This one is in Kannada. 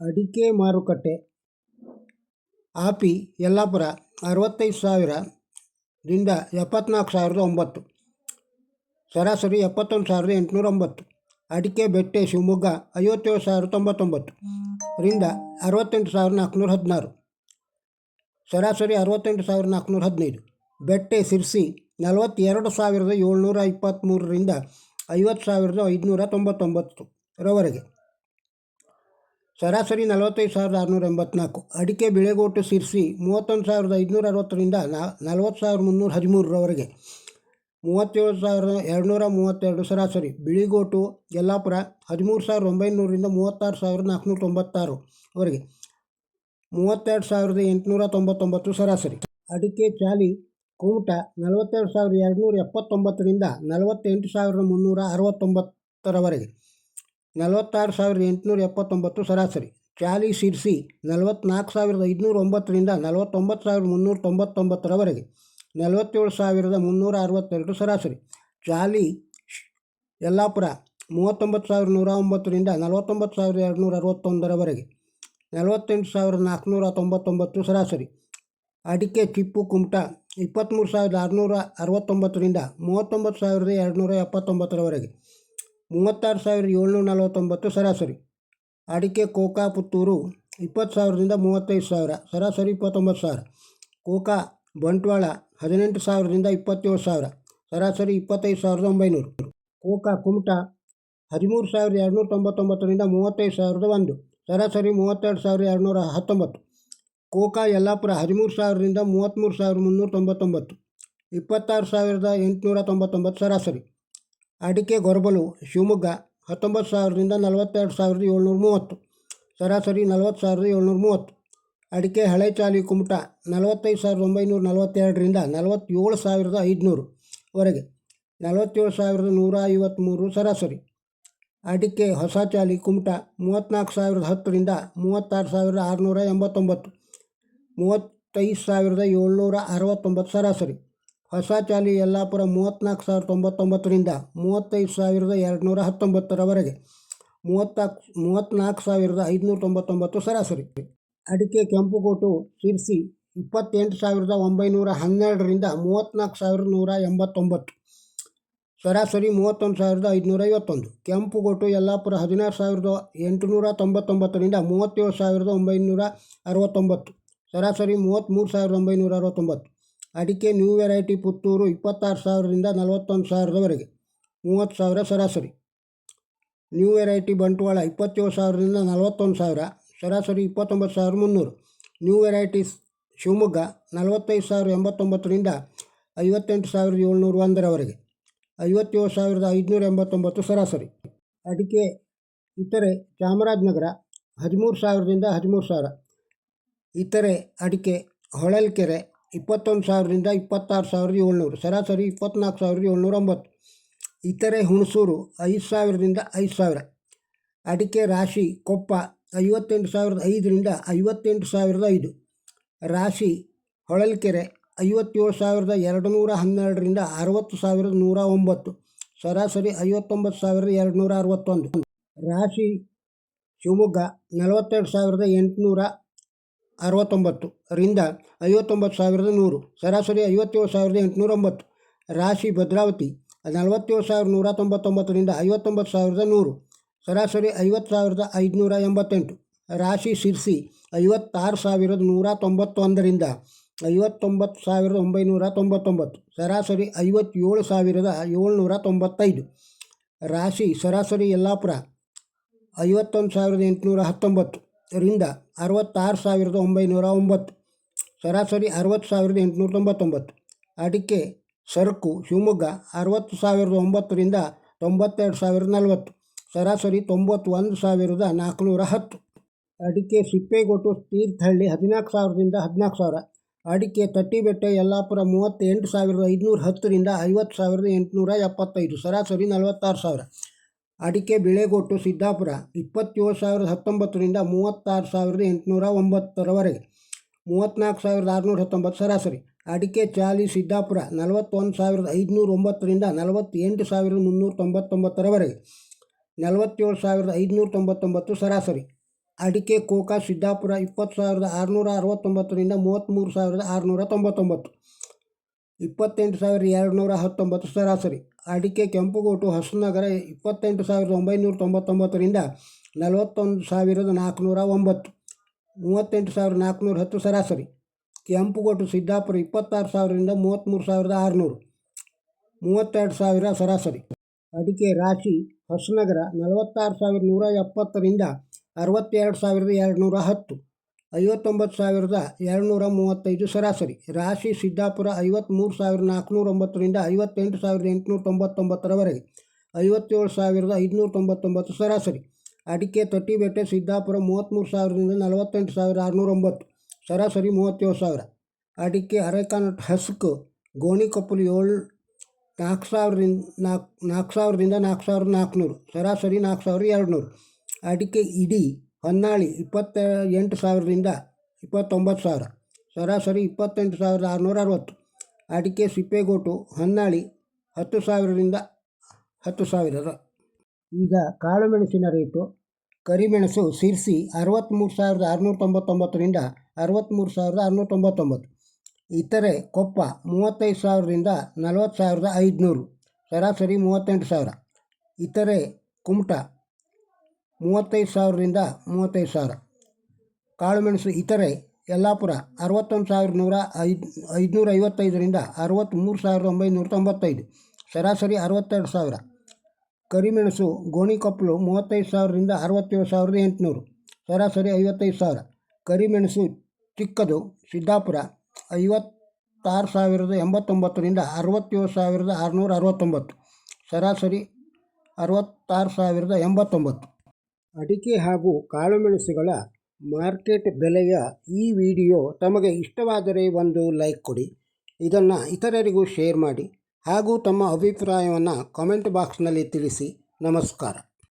ಅಡಿಕೆ ಮಾರುಕಟ್ಟೆ ಆಪಿ ಯಲ್ಲಾಪುರ ಅರವತ್ತೈದು ಸಾವಿರದಿಂದ ಎಪ್ಪತ್ನಾಲ್ಕು ಸಾವಿರದ ಒಂಬತ್ತು. ಸರಾಸರಿ ಎಪ್ಪತ್ತೊಂದು ಸಾವಿರದ ಎಂಟುನೂರ ಒಂಬತ್ತು. ಅಡಿಕೆ ಬೆಟ್ಟೆ ಶಿವಮೊಗ್ಗ ಐವತ್ತೇಳು ಸಾವಿರದ ತೊಂಬತ್ತೊಂಬತ್ತು ರಿಂದ ಅರವತ್ತೆಂಟು ಸಾವಿರದ ನಾಲ್ಕುನೂರ ಹದಿನಾರು. ಸರಾಸರಿ ಅರವತ್ತೆಂಟು ಸಾವಿರದ ನಾಲ್ಕುನೂರ ಹದಿನೈದು. ಬೆಟ್ಟೆ ಸಿರ್ಸಿ ನಲವತ್ತೆರಡು ಸಾವಿರದ ಏಳ್ನೂರ ಇಪ್ಪತ್ತ್ಮೂರರಿಂದ ಐವತ್ತು ಸಾವಿರದ ಐದುನೂರ ತೊಂಬತ್ತೊಂಬತ್ತು ರವರೆಗೆ. ಸರಾಸರಿ ನಲವತ್ತೈದು ಸಾವಿರದ ಆರುನೂರ ಎಂಬತ್ನಾಲ್ಕು. ಅಡಿಕೆ ಬೆಳೆಗೋಟು ಸಿರಿಸಿ ಮೂವತ್ತೊಂದು ಸಾವಿರದ ಐದುನೂರ ಅರವತ್ತರಿಂದ ನಲವತ್ತು ಸಾವಿರದ ಮುನ್ನೂರ ಹದಿಮೂರರವರೆಗೆ. ಮೂವತ್ತೇಳು ಸಾವಿರದ ಎರಡುನೂರ ಮೂವತ್ತೆರಡು ಸರಾಸರಿ. ಬಿಳಿಗೋಟು, ಯಲ್ಲಾಪುರ ಹದಿಮೂರು ಸಾವಿರದ ಒಂಬೈನೂರರಿಂದ ಮೂವತ್ತಾರು ಸಾವಿರದ ನಾಲ್ಕುನೂರ ತೊಂಬತ್ತಾರು ಅವರಿಗೆ ಮೂವತ್ತೆರಡು ಸಾವಿರದ ಎಂಟುನೂರ ತೊಂಬತ್ತೊಂಬತ್ತು ಸರಾಸರಿ. ಅಡಿಕೆ ಚಾಲಿ ಕುಮಟ ನಲವತ್ತೆರಡು ಸಾವಿರದ ಎರಡುನೂರ ಎಪ್ಪತ್ತೊಂಬತ್ತರಿಂದ ನಲವತ್ತೆಂಟು ಸಾವಿರದ ಮುನ್ನೂರ ಅರವತ್ತೊಂಬತ್ತರವರೆಗೆ. ನಲವತ್ತಾರು ಸಾವಿರದ ಎಂಟುನೂರ ಎಪ್ಪತ್ತೊಂಬತ್ತು ಸರಾಸರಿ. ಚಾಲಿ ಸಿರ್ಸಿ ನಲವತ್ತ್ನಾಲ್ಕು ಸಾವಿರದ ಐದುನೂರ ಒಂಬತ್ತರಿಂದ ನಲವತ್ತೊಂಬತ್ತು ಸಾವಿರದ ಮುನ್ನೂರ ತೊಂಬತ್ತೊಂಬತ್ತರವರೆಗೆ ನಲವತ್ತೇಳು ಸಾವಿರದ ಮುನ್ನೂರ ಅರವತ್ತೆರಡು ಸರಾಸರಿ. ಚಾಲಿ ಯಲ್ಲಾಪುರ ಮೂವತ್ತೊಂಬತ್ತು ಸಾವಿರದ ನೂರ ಒಂಬತ್ತರಿಂದ ನಲವತ್ತೊಂಬತ್ತು ಸಾವಿರದ ಎರಡುನೂರ ಅರವತ್ತೊಂದರವರೆಗೆ ನಲವತ್ತೆಂಟು ಸಾವಿರದ ನಾಲ್ಕುನೂರ ತೊಂಬತ್ತೊಂಬತ್ತು ಸರಾಸರಿ. ಅಡಿಕೆ ಚಿಪ್ಪು ಕುಮಟ ಇಪ್ಪತ್ತ್ಮೂರು ಸಾವಿರದ ಆರುನೂರ ಅರವತ್ತೊಂಬತ್ತರಿಂದ ಮೂವತ್ತೊಂಬತ್ತು ಸಾವಿರದ ಎರಡುನೂರ ಎಪ್ಪತ್ತೊಂಬತ್ತರವರೆಗೆ ಮೂವತ್ತಾರು ಸಾವಿರದ ಏಳ್ನೂರ ನಲವತ್ತೊಂಬತ್ತು ಸರಾಸರಿ. ಅಡಿಕೆ, ಕೋಕಾ, ಪುತ್ತೂರು ಇಪ್ಪತ್ತು ಸಾವಿರದಿಂದ ಮೂವತ್ತೈದು ಸಾವಿರ, ಸರಾಸರಿ ಇಪ್ಪತ್ತೊಂಬತ್ತು ಸಾವಿರ. ಕೋಕಾ, ಬಂಟ್ವಾಳ ಹದಿನೆಂಟು ಸಾವಿರದಿಂದ ಇಪ್ಪತ್ತೇಳು ಸಾವಿರ, ಸರಾಸರಿ ಇಪ್ಪತ್ತೈದು ಸಾವಿರದ ಒಂಬೈನೂರು. ಕೋಕಾ, ಕುಮಟ ಹದಿಮೂರು ಸಾವಿರದ ಎರಡುನೂರ ತೊಂಬತ್ತೊಂಬತ್ತರಿಂದ ಮೂವತ್ತೈದು ಸಾವಿರದ ಒಂದು, ಸರಾಸರಿ ಮೂವತ್ತೆರಡು ಸಾವಿರದ ಎರಡುನೂರ ಹತ್ತೊಂಬತ್ತು. ಕೋಕಾ, ಯಲ್ಲಾಪುರ ಹದಿಮೂರು ಸಾವಿರದಿಂದ ಮೂವತ್ತ್ಮೂರು ಸಾವಿರದ ಮುನ್ನೂರ ತೊಂಬತ್ತೊಂಬತ್ತು, ಇಪ್ಪತ್ತಾರು ಸಾವಿರದ ಎಂಟುನೂರ ತೊಂಬತ್ತೊಂಬತ್ತು ಸರಾಸರಿ. ಅಡಿಕೆ ಗೊರಬಲು, ಶಿವಮೊಗ್ಗ, ಹತ್ತೊಂಬತ್ತು ಸಾವಿರದಿಂದ ನಲವತ್ತೆರಡು ಸಾವಿರದ ಏಳ್ನೂರ ಮೂವತ್ತು. ಸರಾಸರಿ ನಲವತ್ತು ಸಾವಿರದ ಏಳ್ನೂರ ಮೂವತ್ತು. ಅಡಿಕೆ ಹಳೆ ಚಾಲಿ ಕುಮಟ, ನಲವತ್ತೈದು ಸಾವಿರದ ಒಂಬೈನೂರ ನಲವತ್ತೆರಡರಿಂದ ನಲವತ್ತೇಳು ಸಾವಿರದ ಐದುನೂರುವರೆಗೆ ನಲವತ್ತೇಳು ಸಾವಿರದ ನೂರ ಐವತ್ತ್ಮೂರು ಸರಾಸರಿ. ಅಡಿಕೆ ಹೊಸ ಚಾಲಿ ಕುಮಟ, ಮೂವತ್ತ್ನಾಲ್ಕು ಸಾವಿರದ ಹತ್ತರಿಂದ ಮೂವತ್ತಾರು ಸಾವಿರದ ಆರುನೂರ ಎಂಬತ್ತೊಂಬತ್ತು. ಮೂವತ್ತೈದು ಸಾವಿರದ ಏಳ್ನೂರ ಅರವತ್ತೊಂಬತ್ತು ಸರಾಸರಿ. ಹೊಸ ಚಾಲಿ ಯಲ್ಲಾಪುರ ಮೂವತ್ತ್ನಾಲ್ಕು ಸಾವಿರದ ತೊಂಬತ್ತೊಂಬತ್ತರಿಂದ ಮೂವತ್ತೈದು ಸಾವಿರದ ಎರಡುನೂರ ಹತ್ತೊಂಬತ್ತರವರೆಗೆ. ಮೂವತ್ತ್ನಾಲ್ಕು ಮೂವತ್ತ್ನಾಲ್ಕು ಸಾವಿರದ ಐದುನೂರ ತೊಂಬತ್ತೊಂಬತ್ತು ಸರಾಸರಿ. ಅಡಿಕೆ, ಕೆಂಪುಕೋಟು, ಶಿರ್ಸಿ ಇಪ್ಪತ್ತೆಂಟು ಸಾವಿರದ ಒಂಬೈನೂರ ಹನ್ನೆರಡರಿಂದ ಮೂವತ್ತ್ನಾಲ್ಕು ಸಾವಿರದ ನೂರ ಎಂಬತ್ತೊಂಬತ್ತು. ಸರಾಸರಿ ಮೂವತ್ತೊಂದು ಸಾವಿರದ ಐದುನೂರ ಐವತ್ತೊಂದು. ಕೆಂಪುಗೋಟು ಯಲ್ಲಾಪುರ ಹದಿನಾರು ಸಾವಿರದ ಎಂಟುನೂರ ತೊಂಬತ್ತೊಂಬತ್ತರಿಂದ ಮೂವತ್ತೇಳು ಸಾವಿರದ ಒಂಬೈನೂರ ಅರವತ್ತೊಂಬತ್ತು. ಸರಾಸರಿ ಮೂವತ್ತ್ಮೂರು ಸಾವಿರದ ಒಂಬೈನೂರ ಅರವತ್ತೊಂಬತ್ತು. ಅಡಿಕೆ ನ್ಯೂ ವೆರೈಟಿ ಪುತ್ತೂರು ಇಪ್ಪತ್ತಾರು ಸಾವಿರದಿಂದ ನಲವತ್ತೊಂದು ಸಾವಿರದವರೆಗೆ. ಮೂವತ್ತು ಸಾವಿರ ಸರಾಸರಿ. ನ್ಯೂ ವೆರೈಟಿ ಬಂಟ್ವಾಳ ಇಪ್ಪತ್ತೇಳು ಸಾವಿರದಿಂದ ನಲವತ್ತೊಂದು ಸಾವಿರ, ಸರಾಸರಿ ಇಪ್ಪತ್ತೊಂಬತ್ತು ಸಾವಿರ ಮುನ್ನೂರು. ನ್ಯೂ ವೆರೈಟೀಸ್ ಶಿವಮೊಗ್ಗ ನಲವತ್ತೈದು ಸಾವಿರದ ಎಂಬತ್ತೊಂಬತ್ತರಿಂದ ಐವತ್ತೆಂಟು ಸಾವಿರದ ಏಳ್ನೂರ ಒಂದರವರೆಗೆ. ಐವತ್ತೇಳು ಸಾವಿರದ ಐದುನೂರ ಎಂಬತ್ತೊಂಬತ್ತು ಸರಾಸರಿ. ಅಡಿಕೆ ಇತರೆ ಚಾಮರಾಜನಗರ ಹದಿಮೂರು ಸಾವಿರದಿಂದ ಹದಿಮೂರು ಸಾವಿರ. ಇತರೆ ಅಡಿಕೆ ಹೊಳಲ್ಕೆರೆ ಇಪ್ಪತ್ತೊಂದು ಸಾವಿರದಿಂದ ಇಪ್ಪತ್ತಾರು ಸಾವಿರದ ಏಳ್ನೂರು, ಸರಾಸರಿ ಇಪ್ಪತ್ತ್ನಾಲ್ಕು ಸಾವಿರದ ಏಳ್ನೂರ ಒಂಬತ್ತು ಇತರೆ ಹುಣಸೂರು ಐದು ಸಾವಿರದಿಂದ ಐದು ಸಾವಿರ. ಅಡಿಕೆ ರಾಶಿ ಕೊಪ್ಪ ಐವತ್ತೆಂಟು ಸಾವಿರದ ಐದರಿಂದ ಐವತ್ತೆಂಟು ಸಾವಿರದ ಐದು. ರಾಶಿ ಹೊಳಲ್ಕೆರೆ ಐವತ್ತೇಳು ಸಾವಿರದ ಎರಡು ನೂರ ಹನ್ನೆರಡರಿಂದ ಅರವತ್ತು ಸಾವಿರದ ನೂರ ಒಂಬತ್ತು. ಸರಾಸರಿ ಐವತ್ತೊಂಬತ್ತು ಸಾವಿರದ ಎರಡು ನೂರ ಅರವತ್ತೊಂದು. ರಾಶಿ ಶಿವಮೊಗ್ಗ ನಲವತ್ತೆರಡು ಸಾವಿರದ ಎಂಟುನೂರ ಅರವತ್ತೊಂಬತ್ತು ರಿಂದ ಐವತ್ತೊಂಬತ್ತು ಸಾವಿರದ ನೂರು, ಸರಾಸರಿ ಐವತ್ತೇಳು ಸಾವಿರದ ಎಂಟುನೂರ ಒಂಬತ್ತು ರಾಶಿ ಭದ್ರಾವತಿ ನಲವತ್ತೇಳು ಸಾವಿರದ ನೂರ ತೊಂಬತ್ತೊಂಬತ್ತರಿಂದ ಐವತ್ತೊಂಬತ್ತು ಸಾವಿರದ ನೂರು, ಸರಾಸರಿ ಐವತ್ತು ಸಾವಿರದ ಐದುನೂರ ಎಂಬತ್ತೆಂಟು, ರಾಶಿ ಶಿರ್ಸಿ ಐವತ್ತಾರು ಸಾವಿರದ ನೂರ ತೊಂಬತ್ತೊಂದರಿಂದ ಐವತ್ತೊಂಬತ್ತು ಸಾವಿರದ ಒಂಬೈನೂರ ತೊಂಬತ್ತೊಂಬತ್ತು, ಸರಾಸರಿ ಐವತ್ತೇಳು ಸಾವಿರದ ಏಳ್ನೂರ ತೊಂಬತ್ತೈದು, ರಾಶಿ ಸರಾಸರಿ ಯಲ್ಲಾಪುರ ಐವತ್ತೊಂದು ಸಾವಿರದ ಎಂಟುನೂರ ಹತ್ತೊಂಬತ್ತು ರಿಂದ ಅರವತ್ತಾರು ಸಾವಿರದ ಒಂಬೈನೂರ ಒಂಬತ್ತು, ಸರಾಸರಿ ಅರವತ್ತು ಸಾವಿರದ ಎಂಟುನೂರ ತೊಂಬತ್ತೊಂಬತ್ತು, ಅಡಿಕೆ ಸರಕು ಶಿವಮೊಗ್ಗ ಅರವತ್ತು ಸಾವಿರದ ಒಂಬತ್ತರಿಂದ ತೊಂಬತ್ತೆರಡು ಸಾವಿರದ ನಲವತ್ತು, ಸರಾಸರಿ ತೊಂಬತ್ತೊಂದು ಸಾವಿರದ ನಾಲ್ಕುನೂರ ಹತ್ತು, ಅಡಿಕೆ ಸಿಪ್ಪೆಗೊಟ್ಟು ತೀರ್ಥಹಳ್ಳಿ ಹದಿನಾಲ್ಕು ಸಾವಿರದಿಂದ ಹದಿನಾಲ್ಕು ಸಾವಿರ, ಅಡಿಕೆ ತಟ್ಟಿಬೆಟ್ಟ ಯಲ್ಲಾಪುರ ಮೂವತ್ತೆಂಟು ಸಾವಿರದ ಐದುನೂರ ಹತ್ತರಿಂದ ಐವತ್ತು ಸಾವಿರದ ಎಂಟುನೂರ ಎಪ್ಪತ್ತೈದು, ಸರಾಸರಿ ನಲವತ್ತಾರು ಸಾವಿರ. ಅಡಿಕೆ ಬೆಳೆಗೊಟ್ಟು ಸಿದ್ದಾಪುರ, ಇಪ್ಪತ್ತೇಳು ಸಾವಿರದ ಹತ್ತೊಂಬತ್ತರಿಂದ ಮೂವತ್ತಾರು ಸಾವಿರದ ಎಂಟುನೂರ ಒಂಬತ್ತರವರೆಗೆ ಮೂವತ್ತ್ನಾಲ್ಕು ಸಾವಿರದ ಆರುನೂರ ಹತ್ತೊಂಬತ್ತು ಸರಾಸರಿ. ಅಡಿಕೆ ಚಾಲಿ ಸಿದ್ದಾಪುರ, ನಲವತ್ತೊಂದು ಸಾವಿರದ ಐದುನೂರ ಒಂಬತ್ತರಿಂದ ನಲವತ್ತೆಂಟು ಸಾವಿರದ ಮುನ್ನೂರ ತೊಂಬತ್ತೊಂಬತ್ತರವರೆಗೆ ನಲವತ್ತೇಳು ಸಾವಿರದ ಐದುನೂರ ತೊಂಬತ್ತೊಂಬತ್ತು ಸರಾಸರಿ. ಅಡಿಕೆ ಕೋಕಾ ಸಿದ್ದಾಪುರ, ಇಪ್ಪತ್ತು ಸಾವಿರದ ಆರುನೂರ ಅರವತ್ತೊಂಬತ್ತರಿಂದ ಮೂವತ್ತ್ಮೂರು ಸಾವಿರದ ಆರುನೂರ ತೊಂಬತ್ತೊಂಬತ್ತು. ಇಪ್ಪತ್ತೆಂಟು ಸಾವಿರದ ಎರಡುನೂರ ಹತ್ತೊಂಬತ್ತು ಸರಾಸರಿ ಅಡಿಕೆ, ಕೆಂಪುಗೋಟು, ಹೊಸನಗರ ಇಪ್ಪತ್ತೆಂಟು ಸಾವಿರದ ಒಂಬೈನೂರ ತೊಂಬತ್ತೊಂಬತ್ತರಿಂದ ನಲವತ್ತೊಂದು ಸಾವಿರದ ನಾಲ್ಕುನೂರ ಒಂಬತ್ತು. ಮೂವತ್ತೆಂಟು ಸಾವಿರದ ನಾಲ್ಕುನೂರ ಹತ್ತು ಸರಾಸರಿ ಕೆಂಪುಗೋಟು, ಸಿದ್ದಾಪುರ, ಇಪ್ಪತ್ತಾರು ಸಾವಿರದಿಂದ ಮೂವತ್ತ್ಮೂರು ಸಾವಿರದ ಆರುನೂರು. ಮೂವತ್ತೆರಡು ಸಾವಿರ ಸರಾಸರಿ ಅಡಿಕೆ ರಾಶಿ, ಹೊಸನಗರ, ನಲವತ್ತಾರು ಸಾವಿರದ ನೂರ ಎಪ್ಪತ್ತರಿಂದ ಅರವತ್ತೆರಡು ಸಾವಿರದ ಎರಡುನೂರ ಹತ್ತು. ಐವತ್ತೊಂಬತ್ತು ಸಾವಿರದ ಎರಡುನೂರ ಮೂವತ್ತೈದು ಸರಾಸರಿ. ರಾಶಿ ಸಿದ್ದಾಪುರ ಐವತ್ತ್ಮೂರು ಸಾವಿರದ ನಾಲ್ಕುನೂರ ಒಂಬತ್ತರಿಂದ ಐವತ್ತೆಂಟು ಸಾವಿರದ ಎಂಟುನೂರ ತೊಂಬತ್ತೊಂಬತ್ತರವರೆಗೆ ಐವತ್ತೇಳು ಸಾವಿರದ ಐದುನೂರ ತೊಂಬತ್ತೊಂಬತ್ತು ಸರಾಸರಿ. ಅಡಿಕೆ ತಟ್ಟಿಬೆಟ್ಟೆ ಸಿದ್ದಾಪುರ ಮೂವತ್ತ್ಮೂರು ಸಾವಿರದಿಂದ ನಲವತ್ತೆಂಟು ಸಾವಿರದ ಆರುನೂರ ಒಂಬತ್ತು ಸರಾಸರಿ ಮೂವತ್ತೇಳು ಸಾವಿರ. ಅಡಿಕೆ ಅರೆಕಾನಟ್ ಹಸ್ಕ್ ಗೋಣಿಕೊಪ್ಪಲು ಏಳು ನಾಲ್ಕು ಸಾವಿರದಿಂದ ನಾಲ್ಕು ನಾಲ್ಕು ಸಾವಿರದಿಂದ ನಾಲ್ಕು ಸಾವಿರದ ನಾಲ್ಕುನೂರು ಸರಾಸರಿ ನಾಲ್ಕು ಸಾವಿರದ ಎರಡುನೂರು. ಅಡಿಕೆ ಇಡಿ ಹೊನ್ನಾಳಿ ಇಪ್ಪತ್ತ ಎಂಟು ಸಾವಿರದಿಂದ ಇಪ್ಪತ್ತೊಂಬತ್ತು ಸಾವಿರ. ಸರಾಸರಿ ಇಪ್ಪತ್ತೆಂಟು ಸಾವಿರದ ಆರುನೂರ ಅರವತ್ತು. ಅಡಿಕೆ ಸಿಪ್ಪೆಗೋಟು ಹೊನ್ನಾಳಿ ಹತ್ತು ಸಾವಿರದಿಂದ ಹತ್ತು ಸಾವಿರದ. ಈಗ ಕಾಳುಮೆಣಸಿನ ರೇಟು. ಕರಿಮೆಣಸು ಸಿರ್ಸಿ ಅರವತ್ತ್ಮೂರು ಸಾವಿರದ ಆರುನೂರ ತೊಂಬತ್ತೊಂಬತ್ತರಿಂದ ಅರವತ್ತ್ಮೂರು ಸಾವಿರದ ಆರುನೂರ ತೊಂಬತ್ತೊಂಬತ್ತು ಇತರೆ ಕೊಪ್ಪ ಮೂವತ್ತೈದು ಸಾವಿರದಿಂದ ನಲವತ್ತು ಸಾವಿರದ ಐದುನೂರು. ಸರಾಸರಿ ಮೂವತ್ತೆಂಟು ಸಾವಿರ. ಇತರೆ ಕುಮಟ ಮೂವತ್ತೈದು ಸಾವಿರದಿಂದ ಮೂವತ್ತೈದು ಸಾವಿರ. ಕಾಳುಮೆಣಸು ಇತರೆ ಯಲ್ಲಾಪುರ ಅರವತ್ತೊಂದು ಸಾವಿರದ ನೂರ ಐದು, ಐದುನೂರ ಐವತ್ತೈದರಿಂದ ಅರವತ್ತ್ಮೂರು ಸಾವಿರದ ಒಂಬೈನೂರ ತೊಂಬತ್ತೈದು. ಸರಾಸರಿ ಅರವತ್ತೆರಡು ಸಾವಿರ. ಕರಿಮೆಣಸು ಗೋಣಿಕೊಪ್ಪಲು ಮೂವತ್ತೈದು ಸಾವಿರದಿಂದ ಅರವತ್ತೇಳು ಸಾವಿರದ ಎಂಟುನೂರು. ಸರಾಸರಿ ಐವತ್ತೈದು ಸಾವಿರ. ಕರಿಮೆಣಸು ಚಿಕ್ಕದು ಸಿದ್ದಾಪುರ ಐವತ್ತಾರು ಸಾವಿರದ ಎಂಬತ್ತೊಂಬತ್ತರಿಂದ ಅರವತ್ತೇಳು ಸಾವಿರದ ಆರುನೂರ ಅರವತ್ತೊಂಬತ್ತು. ಸರಾಸರಿ ಅರವತ್ತಾರು ಸಾವಿರದ ಎಂಬತ್ತೊಂಬತ್ತು. ಅಡಿಕೆ ಹಾಗೂ ಕಾಳುಮೆಣಸುಗಳ ಮಾರ್ಕೆಟ್ ಬೆಲೆಯ ಈ ವಿಡಿಯೋ ತಮಗೆ ಇಷ್ಟವಾದರೆ ಒಂದು ಲೈಕ್ ಕೊಡಿ. ಇದನ್ನು ಇತರರಿಗೂ ಶೇರ್ ಮಾಡಿ ಹಾಗೂ ತಮ್ಮ ಅಭಿಪ್ರಾಯವನ್ನು ಕಾಮೆಂಟ್ ಬಾಕ್ಸ್ನಲ್ಲಿ ತಿಳಿಸಿ. ನಮಸ್ಕಾರ.